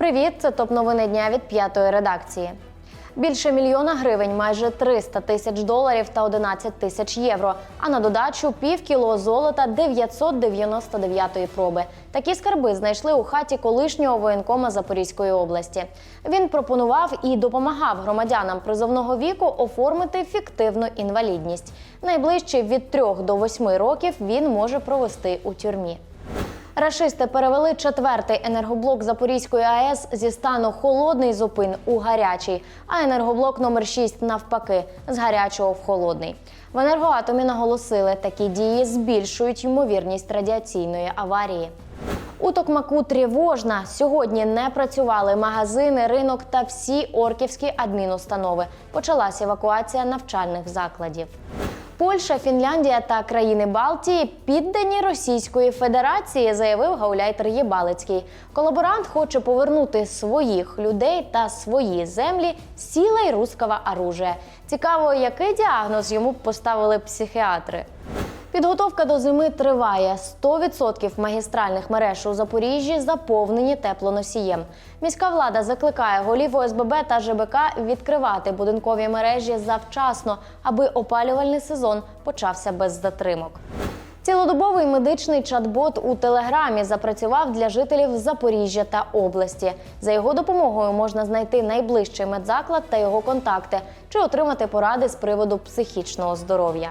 Привіт, це топ новини дня від п'ятої редакції. Більше мільйона гривень, майже 300 тисяч доларів та 11 тисяч євро. А на додачу пів кіло золота 999-ї проби. Такі скарби знайшли у хаті колишнього воєнкома Запорізької області. Він пропонував і допомагав громадянам призовного віку оформити фіктивну інвалідність. Найближче від 3 до 8 років він може провести у тюрмі. Рашисти перевели четвертий енергоблок Запорізької АЕС зі стану холодний зупин у гарячий, а енергоблок номер 6 навпаки з гарячого в холодний. В енергоатомі наголосили, такі дії збільшують ймовірність радіаційної аварії. У Токмаку тривожна. Сьогодні не працювали магазини, ринок та всі орківські адмінустанови. Почалась евакуація навчальних закладів. Польща, Фінляндія та країни Балтії піддані Російської Федерації, заявив гауляйтер Єбалицький. Колаборант хоче повернути своїх людей та свої землі сіла й руского оружия. Цікаво, який діагноз йому поставили психіатри. Підготовка до зими триває. 100% магістральних мереж у Запоріжжі заповнені теплоносієм. Міська влада закликає голів ОСББ та ЖБК відкривати будинкові мережі завчасно, аби опалювальний сезон почався без затримок. Цілодобовий медичний чат-бот у телеграмі запрацював для жителів Запоріжжя та області. За його допомогою можна знайти найближчий медзаклад та його контакти чи отримати поради з приводу психічного здоров'я.